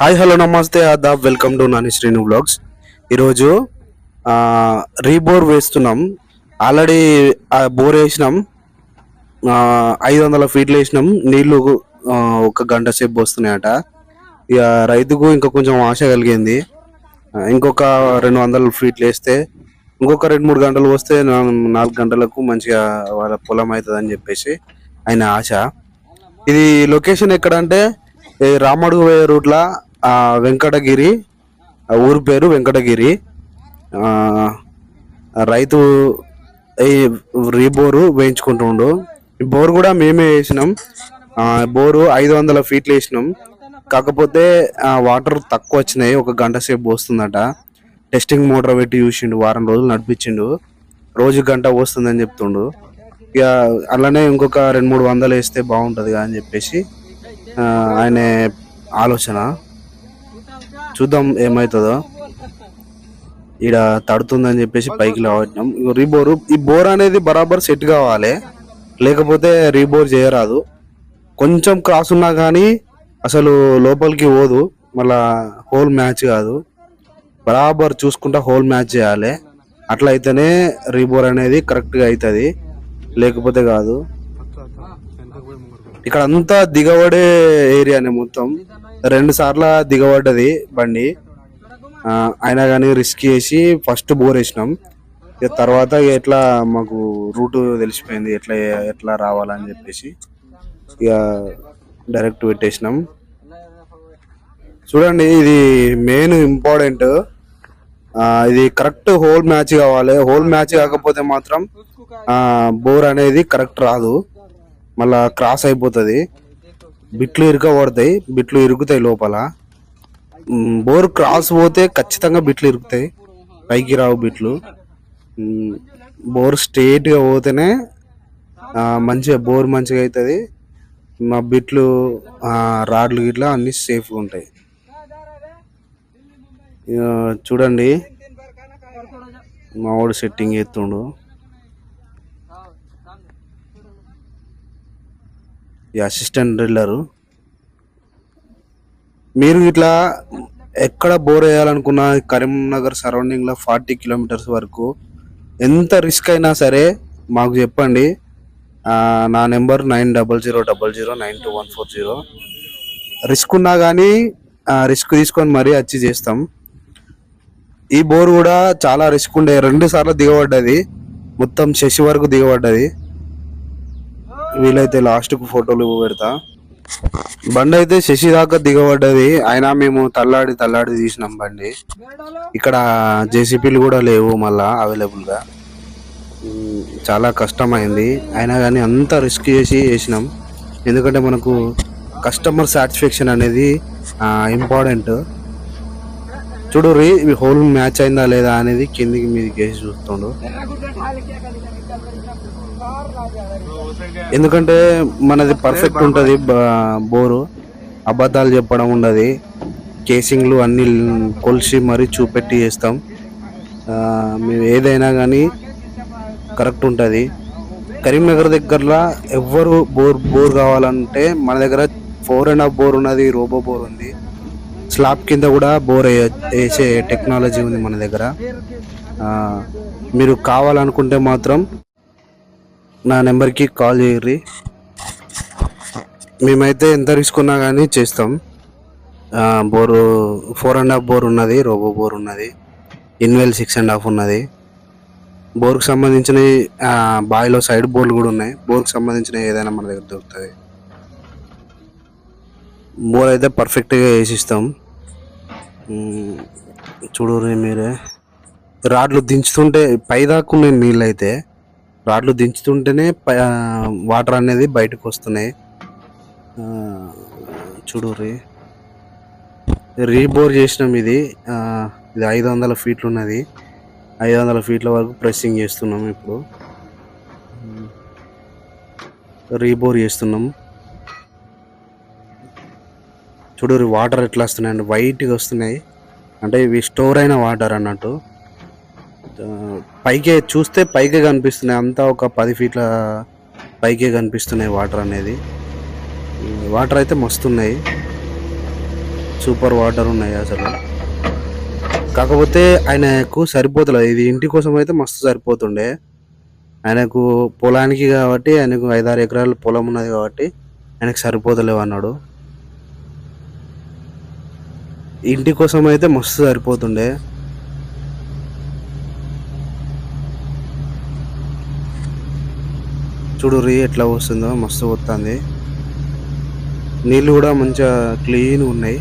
Hi hello నమస్తే Aadab welcome to Nani Sreenu blogs ఈరోజు rebore వేస్తున్నాం. ఆల్రెడీ బోర్ వేసినాం. ఐదు వందల ఫీట్లు వేసినాం. నీళ్ళు ఒక గంట సేపు వస్తున్నాయట ఇక రైతుకు ఇంకా కొంచెం ఆశ కలిగింది. ఇంకొక రెండు వందల ఫీట్లు వేస్తే ఇంకొక రెండు మూడు గంటలు వస్తే నాలుగు గంటలకు మంచిగా వాళ్ళ పొలం అవుతుంది అని చెప్పేసి ఆయన ఆశ. ఇది లొకేషన్ ఎక్కడ అంటే రామడుగు పోయే వెంకటగిరి ఊరి పేరు వెంకటగిరి. రైతు రీబోరు వేయించుకుంటుండు. ఈ బోర్ కూడా మేమే వేసినాం. బోరు ఐదు వందల ఫీట్లు వేసినాం. కాకపోతే వాటర్ తక్కువ వచ్చినాయి. ఒక గంట సేపు పోస్తుందట. టెస్టింగ్ మోటార్ పెట్టి చూసిండు. వారం రోజులు నడిపించిండు. రోజు గంట పోస్తుందని చెప్తుండు. ఇక అలానే ఇంకొక రెండు మూడు వందలు వేస్తే బాగుంటుంది అని చెప్పేసి ఆయన ఆలోచన. చూద్దాం ఏమవుతుందో ఈడ తడుతుందని చెప్పేసి పైకి లావట్టినాం రీబోరు ఈ బోర్ అనేది బరాబర్ సెట్ కావాలి. లేకపోతే రీబోర్ చేయరాదు. కొంచెం క్రాస్ ఉన్నా కానీ అసలు లోపలికి పోదు. మళ్ళా హోల్ మ్యాచ్ కాదు. బరాబర్ చూసుకుంటా హోల్ మ్యాచ్ చేయాలి. అట్లా అయితేనే రీబోర్ అనేది కరెక్ట్గా అవుతుంది లేకపోతే కాదు. ఇక్కడ అంతా దిగబడే ఏరియానే మొత్తం. రెండు సార్లు దిగబడ్డది బండి. అయినా కానీ రిస్క్ చేసి ఫస్ట్ బోర్ వేసినాం. ఇక తర్వాత ఎట్లా మాకు రూట్ తెలిసిపోయింది ఎట్లా ఎట్లా రావాలని చెప్పేసి ఇక డైరెక్ట్ పెట్టేసినాం. చూడండి ఇది మెయిన్ ఇంపార్టెంట్. ఇది కరెక్ట్ హోల్ మ్యాచ్ కావాలి. హోల్ మ్యాచ్ కాకపోతే మాత్రం బోర్ అనేది కరెక్ట్ రాదు. మళ్ళా క్రాస్ అయిపోతుంది. బిట్లు ఇరుకబడతాయి బిట్లు ఇరుకుతాయి లోపల. బోర్ క్రాస్ పోతే ఖచ్చితంగా బిట్లు ఇరుకుతాయి పైకి రావు బిట్లు. బోర్ స్ట్రేట్గా పోతేనే మంచిగా బోర్ మంచిగా అవుతుంది మా బిట్లు రాడ్లు గిట్లా అన్ని సేఫ్గా ఉంటాయి. చూడండి. మా వాడు సెట్టింగ్ చేస్తుండు. ఈ అసిస్టెంట్ డ్రిల్లరు మీరు ఇట్లా ఎక్కడ బోర్ వేయాలనుకున్నా కరీంనగర్ సరౌండింగ్లో ఫార్టీ కిలోమీటర్స్ వరకు ఎంత రిస్క్ అయినా సరే మాకు చెప్పండి. నా number nine double zero double zero nine two one four zero risk ఉన్నా కానీ రిస్క్ తీసుకొని మరీ వచ్చి చేస్తాం. ఈ బోర్ కూడా చాలా రిస్క్ ఉండే. రెండు సార్లు దిగబడ్డది. మొత్తం శశి వరకు దిగబడ్డది. వీలైతే లాస్ట్కు ఫోటోలు పెడతా. బండి అయితే శశి దాకా దిగబడ్డది. అయినా మేము తల్లాడి తల్లాడి తీసినాం బండి. ఇక్కడ జేసీపీలు కూడా లేవు మళ్ళా అవైలబుల్గా. చాలా కష్టమైంది. అయినా కానీ అంత రిస్క్ చేసి వేసినాం. ఎందుకంటే మనకు కస్టమర్ సాటిస్ఫాక్షన్ అనేది ఇంపార్టెంట్ చూడు రీ ఇవి హోల్ మ్యాచ్ అయిందా లేదా అనేది కిందికి మీది గేసి చూస్తుండు. ఎందుకంటే మనది పర్ఫెక్ట్ ఉంటుంది బ- బోరు. అబద్ధాలు చెప్పడం ఉండదు. కేసింగ్లు అన్ని కొలిసి మరీ చూపెట్టి చేస్తాం. మేము ఏదైనా కానీ కరెక్ట్ ఉంటుంది. కరీంనగర్ దగ్గరలో ఎవ్వరు బోర్ బోర్ కావాలంటే మన దగ్గర ఫోర్ అండ్ హాఫ్ బోర్ ఉన్నది రోబో బోర్ ఉంది. స్లాబ్ కింద కూడా బోర్ వేసే టెక్నాలజీ ఉంది మన దగ్గర. మీరు కావాలనుకుంటే మాత్రం నా నెంబర్కి కాల్ చేయర్రి మేమైతే ఎంత రిస్క్ ఉన్నా కానీ చేస్తాం. Bore four and half bore ఉన్నది రోబో బోర్ ఉన్నది ఇన్వెల్ సిక్స్ అండ్ హాఫ్ ఉన్నది. బోర్కు సంబంధించిన బావిలో సైడ్ బోర్లు కూడా ఉన్నాయి. బోర్కు సంబంధించిన ఏదైనా మన దగ్గర దొరుకుతుంది బోర్ అయితే పర్ఫెక్ట్గా వేసిస్తాం. మ్మ్. మీరే. రాడ్లు దించుతుంటే పైదాకా ఉన్నాయి నీళ్ళు అయితే రాడ్లు దించుతుంటేనే పై వాటర్ అనేది బయటకు వస్తున్నాయి. ఆ, రీబోర్ చేసినాం ఇది. ఇది ఐదు వందల ఫీట్లు ఉన్నది. ఐదు వందల ఫీట్ల వరకు ప్రెస్సింగ్ చేస్తున్నాం ఇప్పుడు. రీబోర్ చేస్తున్నాం. చూడు వాటర్ ఎట్లా వస్తున్నాయండి వైట్గా వస్తున్నాయి. అంటే ఇవి స్టోర్ అయిన వాటర్ అన్నట్టు. పైకే చూస్తే పైకే కనిపిస్తున్నాయి. అంతా ఒక పది ఫీట్ల పైకే కనిపిస్తున్నాయి వాటర్ అనేది. వాటర్ అయితే మస్తున్నాయి. సూపర్ వాటర్ ఉన్నాయి అసలు. కాకపోతే ఆయనకు సరిపోతలేదు. ఇది ఇంటి కోసం అయితే మస్తు సరిపోతుండే. ఆయనకు పొలానికి కాబట్టి ఆయనకు ఐదారు ఎకరాల పొలం ఉన్నది కాబట్టి ఆయనకు సరిపోతలేవు అన్నాడు. ఇంటి కోసం అయితే మస్తు సరిపోతుండే. చూడు రీ ఎట్లా వస్తుందో మస్తు వస్తుంది నీళ్ళు కూడా మంచిగా క్లీన్ ఉన్నాయి.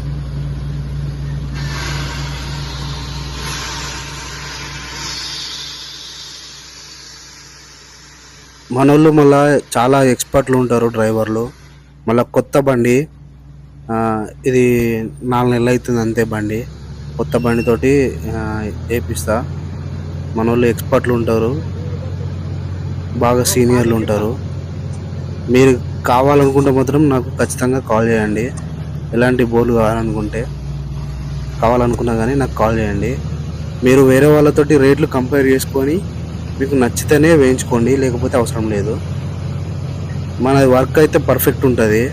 మనోళ్ళు మళ్ళీ చాలా ఎక్స్పర్ట్లు ఉంటారు డ్రైవర్లు. మళ్ళీ కొత్త బండి ఇది నాలుగు నెలలు అవుతుంది అంతే బండి. కొత్త బండితోటి వేపిస్తా మన వాళ్ళు ఎక్స్పర్ట్లు ఉంటారు. బాగా సీనియర్లు ఉంటారు. మీరు కావాలనుకుంటే మాత్రం నాకు ఖచ్చితంగా కాల్ చేయండి. ఎలాంటి బోర్లు కావాలనుకుంటే కావాలనుకున్నా కానీ నాకు కాల్ చేయండి. మీరు వేరే వాళ్ళతోటి రేట్లు కంపేర్ చేసుకొని మీకు నచ్చితేనే వేయించుకోండి లేకపోతే అవసరం లేదు. మన వర్క్ అయితే పర్ఫెక్ట్ ఉంటుంది.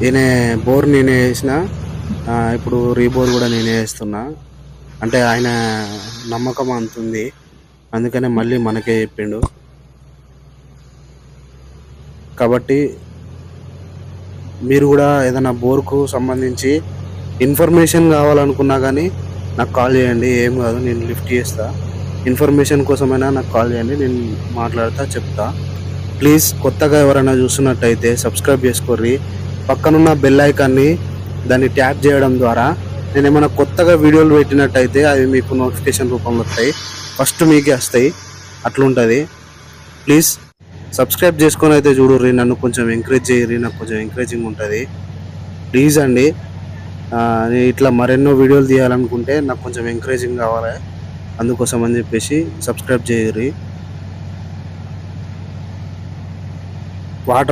ఈయన బోర్ నేనే వేసిన ఇప్పుడు రీబోర్ కూడా నేనే వేస్తున్నా. అంటే ఆయన నమ్మకం అంతుంది అందుకనే మళ్ళీ మనకే చెప్పిండు. కాబట్టి మీరు కూడా ఏదైనా బోర్కు సంబంధించి ఇన్ఫర్మేషన్ కావాలనుకున్నా కానీ నాకు కాల్ చేయండి. ఏం కాదు నేను లిఫ్ట్ చేస్తా. ఇన్ఫర్మేషన్ కోసమైనా నాకు కాల్ చేయండి. నేను మాట్లాడతా చెప్తా. ప్లీజ్ కొత్తగా ఎవరైనా చూస్తున్నట్టయితే సబ్స్క్రైబ్ చేసుకోర్రి. పక్కనున్న బెల్ ఐకాన్ని దాన్ని ట్యాప్ చేయడం ద్వారా నేను ఏమైనా కొత్తగా వీడియోలు పెట్టినట్టయితే అవి మీకు నోటిఫికేషన్ రూపంలో వస్తాయి. ఫస్ట్ మీకే వస్తాయి. అట్లుంటుంది. ప్లీజ్ సబ్స్క్రైబ్ చేసుకొని అయితే చూడుర్రి. నన్ను కొంచెం ఎంకరేజ్ చేయర్రి. నాకు కొంచెం ఎంకరేజింగ్ ఉంటుంది. ప్లీజ్ అండి. ఇట్లా మరెన్నో వీడియోలు తీయాలనుకుంటే నాకు కొంచెం ఎంకరేజింగ్ కావాలి. అందుకోసం అని చెప్పేసి సబ్స్క్రైబ్ చేయర్రి. వాటర్